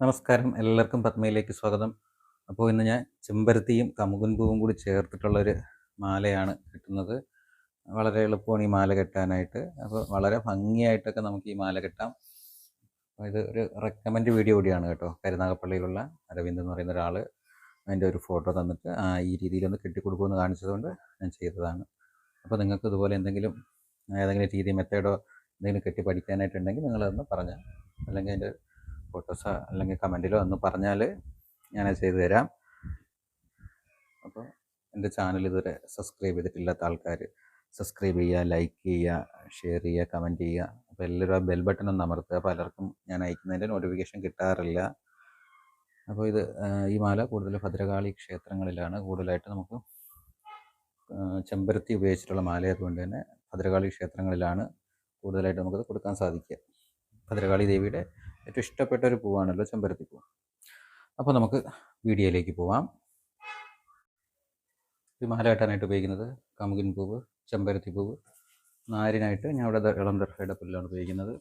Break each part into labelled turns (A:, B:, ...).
A: നമസ്കാരം. എല്ലാവർക്കും പത്മയിലേക്ക് സ്വാഗതം. അപ്പോൾ ഇന്ന് ഞാൻ ചെമ്പരത്തിയും കമുകുൻ പൂവും കൂടി ചേർത്തിട്ടുള്ളൊരു മാലയാണ് കിട്ടുന്നത്. വളരെ എളുപ്പമാണ് ഈ മാല കെട്ടാനായിട്ട്. അപ്പോൾ വളരെ ഭംഗിയായിട്ടൊക്കെ നമുക്ക് ഈ മാല കെട്ടാം. ഇത് ഒരു റെക്കമെൻഡ് വീഡിയോ കൂടിയാണ് കേട്ടോ. കരുനാഗപ്പള്ളിയിലുള്ള അരവിന്ദ് എന്ന് പറയുന്ന ഒരാൾ അതിന്റെ ഒരു ഫോട്ടോ തന്നിട്ട് ആ ഈ രീതിയിലൊന്ന് കെട്ടിക്കൊടുക്കുമെന്ന് കാണിച്ചതുകൊണ്ട് ഞാൻ ചെയ്തതാണ്. അപ്പോൾ നിങ്ങൾക്ക് ഇതുപോലെ എന്തെങ്കിലും ഏതെങ്കിലും രീതി മെത്തേഡോ എന്തെങ്കിലും കെട്ടി പഠിക്കാനായിട്ടുണ്ടെങ്കിൽ നിങ്ങളതൊന്ന് പറഞ്ഞാൽ അല്ലെങ്കിൽ അതിന്റെ ഫോട്ടോസോ അല്ലെങ്കിൽ കമന്റിലോ ഒന്ന് പറഞ്ഞാൽ ഞാനത് ചെയ്തു തരാം. അപ്പോൾ എന്റെ ചാനൽ ഇതുവരെ സബ്സ്ക്രൈബ് ചെയ്തിട്ടില്ലാത്ത ആൾക്കാർ സബ്സ്ക്രൈബ് ചെയ്യുക ലൈക്ക് ചെയ്യുക ഷെയർ ചെയ്യുക കമന്റ് ചെയ്യുക. അപ്പോൾ എല്ലാവരും ആ ബെൽ ബട്ടൺ ഒന്ന് അമർത്തുക. പലർക്കും ഞാൻ അയക്കുന്നതിന്റെ നോട്ടിഫിക്കേഷൻ കിട്ടാറില്ല. അപ്പോൾ ഇത് ഈ മാല കൂടുതൽ ഭദ്രകാളി ക്ഷേത്രങ്ങളിലാണ്. കൂടുതലായിട്ട് നമുക്ക് ചെമ്പരത്തി ഉപയോഗിച്ചിട്ടുള്ള മാലയായതുകൊണ്ട് തന്നെ ഭദ്രകാളി ക്ഷേത്രങ്ങളിലാണ് കൂടുതലായിട്ട് നമുക്കത് കൊടുക്കാൻ സാധിക്കുക. ഭദ്രകാളി ദേവിയുടെ ഏറ്റവും ഇഷ്ടപ്പെട്ട ഒരു പൂവാണല്ലോ ചെമ്പരത്തി പൂ അപ്പോൾ നമുക്ക് വീഡിയോയിലേക്ക് പോവാം. ഈ മാല കെട്ടാനായിട്ട് ഉപയോഗിക്കുന്നത് കമുകിൻ പൂവ് ചെമ്പരത്തി പൂവ് നാരിനായിട്ട് ഞാൻ ഇവിടെ ഇളം ദർഭയുടെ പുല്ലാണ് ഉപയോഗിക്കുന്നത്.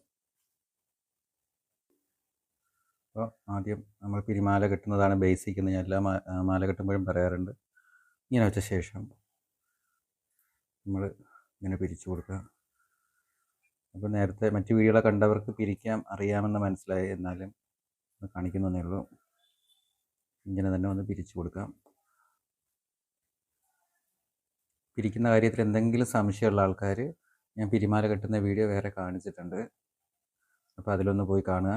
A: അപ്പോൾ ആദ്യം നമ്മൾ പിരിമാല കെട്ടുന്നതാണ് ബേസിക് എന്ന് ഞാൻ എല്ലാ മാല കെട്ടുമ്പോഴും പറയാറുണ്ട്. ഇങ്ങനെ വെച്ച ശേഷം നമ്മൾ ഇങ്ങനെ പിരിച്ചു കൊടുക്കുക. അപ്പോൾ നേരത്തെ മറ്റു വീഡിയോകളെ കണ്ടവർക്ക് പിരിക്കാം അറിയാമെന്ന് മനസ്സിലായി. എന്നാലും കാണിക്കുന്നതേ ഉള്ളൂ. ഇങ്ങനെ തന്നെ ഒന്ന് പിരിച്ചു കൊടുക്കാം. പിരിക്കുന്ന കാര്യത്തിൽ എന്തെങ്കിലും സംശയമുള്ള ആൾക്കാർ ഞാൻ പിരിമാല കെട്ടുന്ന വീഡിയോ വേറെ കാണിച്ചിട്ടുണ്ട്. അപ്പോൾ അതിലൊന്ന് പോയി കാണുക.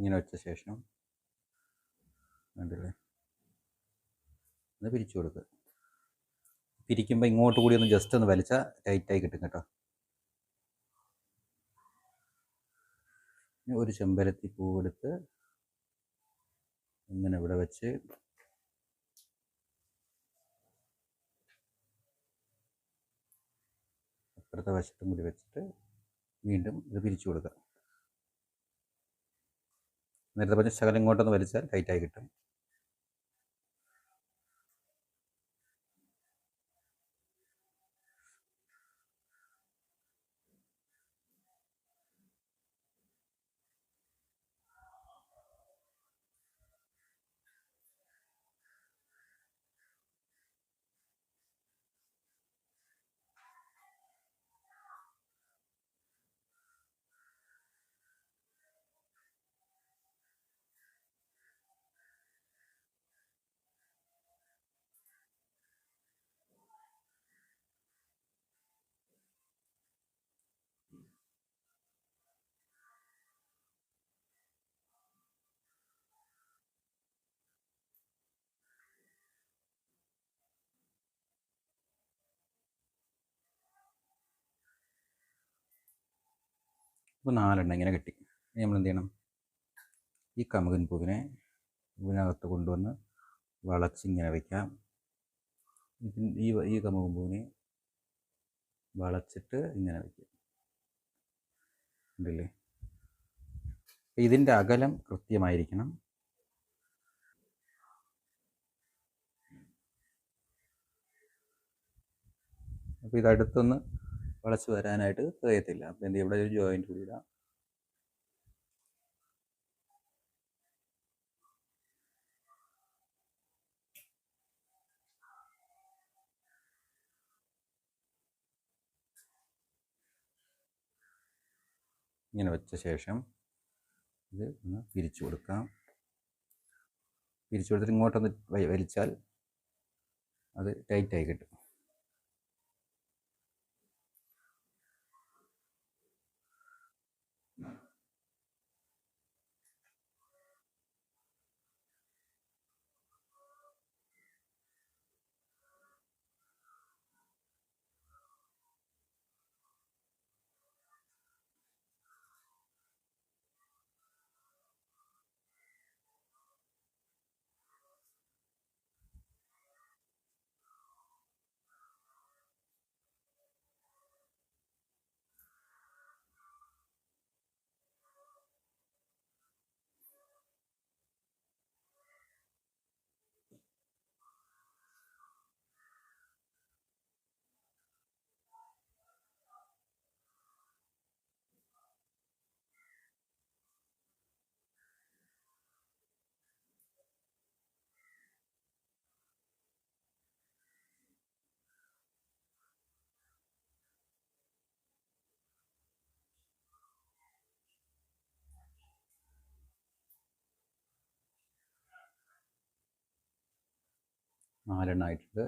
A: ഇങ്ങനെ വെച്ച ശേഷം കണ്ടില്ലേ? ഒന്ന് പിരിച്ചു കൊടുക്കുക പിരിക്കുമ്പോൾ ഇങ്ങോട്ട് കൂടി ഒന്ന് ജസ്റ്റ് ഒന്ന് വലിച്ചാൽ ടൈറ്റായി കിട്ടും കേട്ടോ. ഒരു ചെമ്പരത്തി പൂവെടുത്ത് ഇങ്ങനെ ഇവിടെ വെച്ച് അപ്പുറത്തെ വശത്തും കൂടി വെച്ചിട്ട് വീണ്ടും ഇത് പിരിച്ചു കൊടുക്കുക നേരത്തെ പറഞ്ഞ ശകലം ഇങ്ങോട്ടൊന്ന് വലിച്ചാൽ ടൈറ്റായി കിട്ടും. ഇപ്പോൾ നാലെണ്ണം ഇങ്ങനെ കെട്ടി. നമ്മൾ എന്ത് ചെയ്യണം? ഈ കമുകൻ പൂവിനെ ഇതിനകത്ത് കൊണ്ടുവന്ന് വളച്ചിങ്ങനെ വയ്ക്കാം ഇതിൻ ഈ ഈ കമുകൻ പൂവിനെ വളച്ചിട്ട് ഇങ്ങനെ വയ്ക്കുക ഉണ്ടല്ലേ അപ്പോൾ ഇതിന്റെ അകലം കൃത്യമായിരിക്കണം. അപ്പോൾ ഇതടുത്തൊന്ന് വളച്ച് വരാനായിട്ട് കഴിയത്തില്ല. അപ്പോൾ എന്ത് ഇവിടെ ഒരു ജോയിന്റ് കൂടി ഇടാം. ഇങ്ങനെ വെച്ച ശേഷം ഇത് ഒന്ന് പിരിച്ചു കൊടുക്കാം. പിരിച്ചു കൊടുത്തിട്ട് ഇങ്ങോട്ടൊന്ന് വലിച്ചാൽ അത് ടൈറ്റായി കിട്ടും. നാലെണ്ണം ആയിട്ടുണ്ട്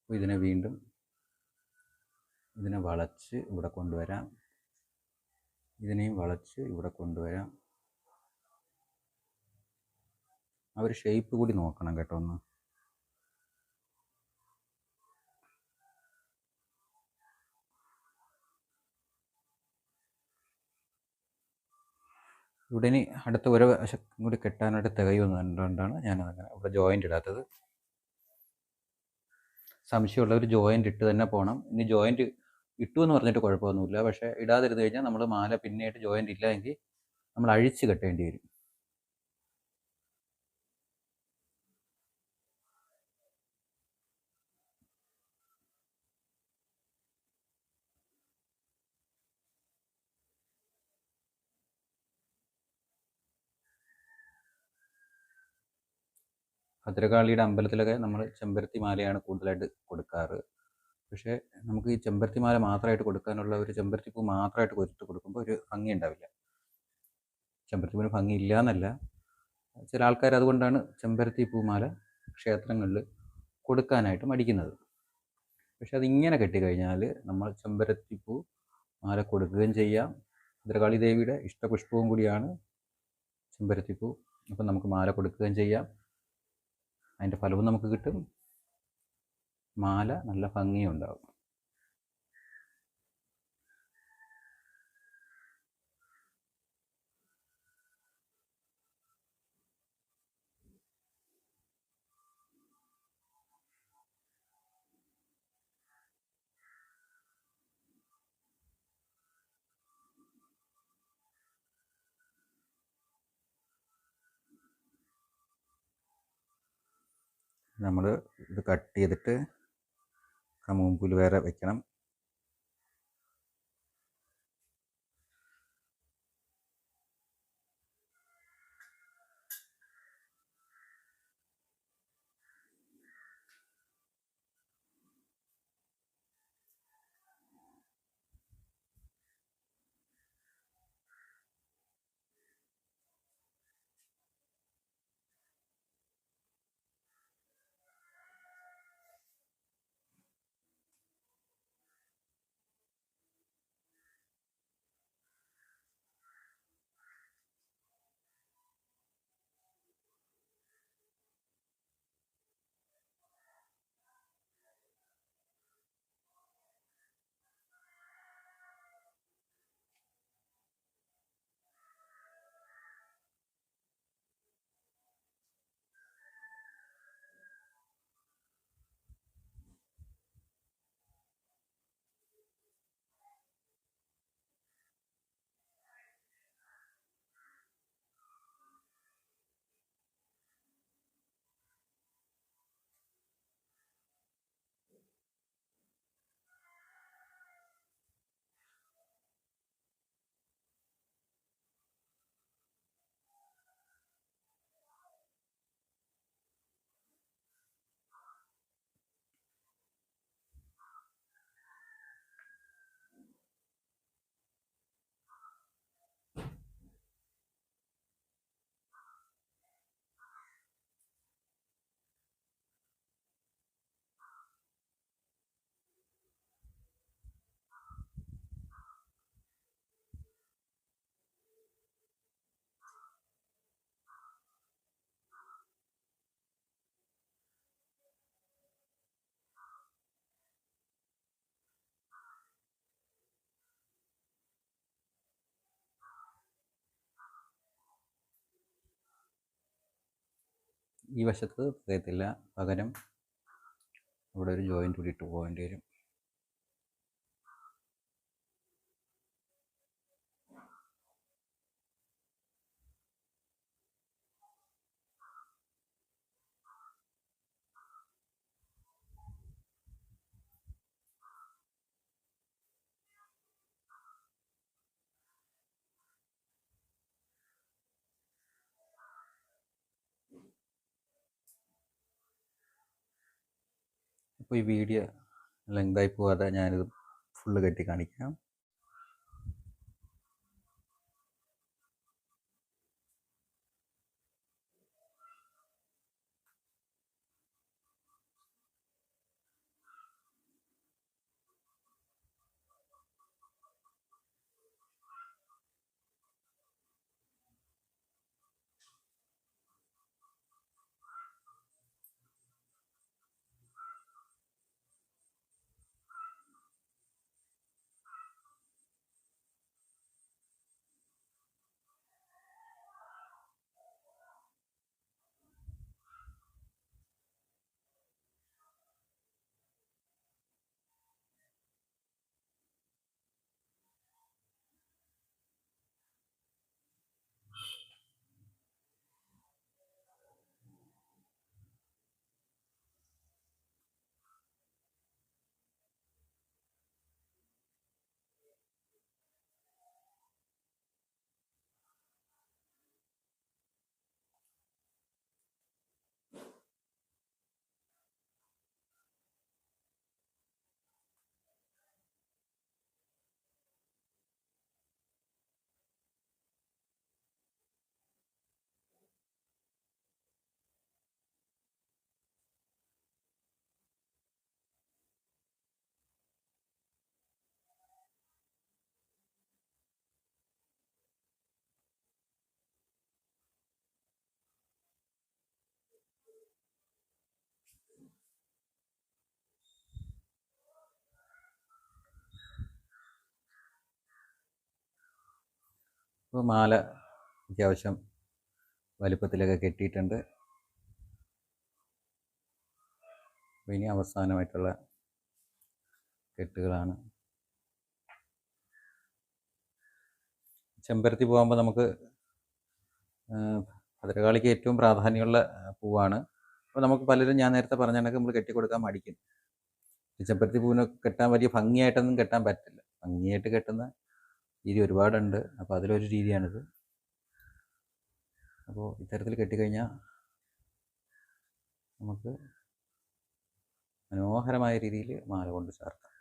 A: അപ്പോൾ ഇതിനെ വീണ്ടും ഇതിനെ വളച്ച് ഇവിടെ കൊണ്ടുവരാം. ഇതിനെയും വളച്ച് ഇവിടെ കൊണ്ടുവരാം. ആ ഒരു ഷേപ്പ് കൂടി നോക്കണം കേട്ടോ ഒന്ന്. ഇവിടെ ഇനി അടുത്ത ഒരു വശം കൂടി കെട്ടാനായിട്ട് തികയുന്നതുകൊണ്ടാണ് ഞാനതങ്ങനെ ഇവിടെ ജോയിന്റ് ഇടാത്തത്. സംശയമുള്ളവർ ജോയിന്റ് ഇട്ട് തന്നെ പോകണം ഇനി ജോയിന്റ് ഇട്ടു എന്ന് പറഞ്ഞിട്ട് കുഴപ്പമൊന്നുമില്ല. പക്ഷേ ഇടാതിരുന്ന് കഴിഞ്ഞാൽ നമ്മൾ മാല പിന്നെയായിട്ട് ജോയിന്റ് ഇല്ല എങ്കിൽ നമ്മൾ അഴിച്ച് കെട്ടേണ്ടി വരും. ഭദ്രകാളിയുടെ അമ്പലത്തിലൊക്കെ നമ്മൾ ചെമ്പരത്തി മാലയാണ് കൂടുതലായിട്ട് കൊടുക്കാറ്. പക്ഷേ നമുക്ക് ഈ ചെമ്പരത്തി മാല മാത്രമായിട്ട് കൊടുക്കാനുള്ള ഒരു ചെമ്പരത്തി പൂ മാത്രമായിട്ട് കൊരുത്ത് കൊടുക്കുമ്പോൾ ഒരു ഭംഗി ഉണ്ടാവില്ല. ചെമ്പരത്തി പൂവിന് ഭംഗി ഇല്ല എന്നല്ല ചില ആൾക്കാർ അതുകൊണ്ടാണ് ചെമ്പരത്തി പൂമാല ക്ഷേത്രങ്ങളിൽ കൊടുക്കാനായിട്ട് മടിക്കുന്നത്. പക്ഷെ അതിങ്ങനെ കെട്ടിക്കഴിഞ്ഞാൽ നമ്മൾ ചെമ്പരത്തി പൂ മാല കൊടുക്കുകയും ചെയ്യാം. ഭദ്രകാളി ദേവിയുടെ ഇഷ്ടപുഷ്പവും കൂടിയാണ് ചെമ്പരത്തിപ്പൂ അപ്പം നമുക്ക് മാല കൊടുക്കുകയും ചെയ്യാം. അതിന്റെ ഫലവും നമുക്ക് കിട്ടും. മാല നല്ല ഭംഗിയും ഉണ്ടാവും നമ്മൾ ഇത് കട്ട് ചെയ്തിട്ട് കമുമ്പിൽ വേറെ വെക്കണം. ഈ വശത്ത് തികയത്തില്ല പകരം ഇവിടെ ഒരു ജോയിന്റ് കൂടി ഇട്ട് പോകേണ്ടി വരും. അപ്പോൾ ഈ വീഡിയോ ലെങ്തായി പോകാതെ ഞാനിത് ഫുള്ള് കെട്ടി കാണിക്കാം. അപ്പോൾ മാല അത്യാവശ്യം വലിപ്പത്തിലൊക്കെ കെട്ടിയിട്ടുണ്ട്. ഇനി അവസാനമായിട്ടുള്ള കെട്ടുകളാണ്. ചെമ്പരത്തി പോകുമ്പോൾ നമുക്ക് ഭദ്രകാളിക്ക് ഏറ്റവും പ്രാധാന്യമുള്ള പൂവാണ്. അപ്പോൾ നമുക്ക് പലരും ഞാൻ നേരത്തെ പറഞ്ഞ കണക്ക് നമ്മൾ കെട്ടിക്കൊടുക്കാൻ മടിക്കും. ചെമ്പരത്തി പൂവിനൊക്കെ കെട്ടാൻ വലിയ ഭംഗിയായിട്ടൊന്നും കെട്ടാൻ പറ്റില്ല. ഭംഗിയായിട്ട് കെട്ടുന്ന രീതി ഒരുപാടുണ്ട്. അപ്പോൾ അതിലൊരു രീതിയാണിത്. അപ്പോൾ ഇത്തരത്തിൽ കെട്ടിക്കഴിഞ്ഞാൽ നമുക്ക് മനോഹരമായ രീതിയിൽ മാല കൊണ്ട് ചേർക്കാം.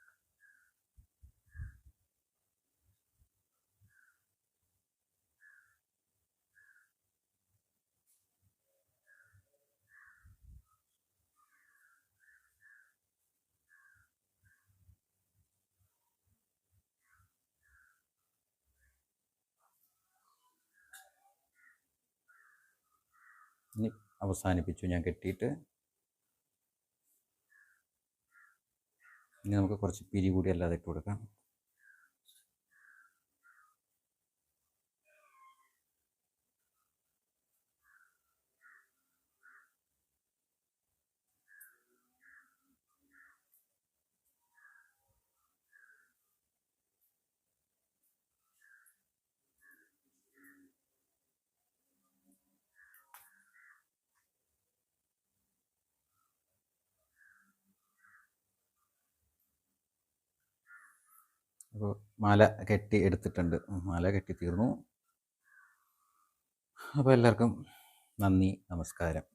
A: ഇനി അവസാനിപ്പിച്ചു. ഞാൻ കെട്ടിയിട്ട് ഇനി നമുക്ക് കുറച്ച് പിരി കൂടി അല്ലാതെ ഇട്ട് കൊടുക്കാം അപ്പോൾ മാല കെട്ടി എടുത്തിട്ടുണ്ട്. മാല കെട്ടി തീർന്നു അപ്പോൾ എല്ലാവർക്കും നന്ദി നമസ്കാരം.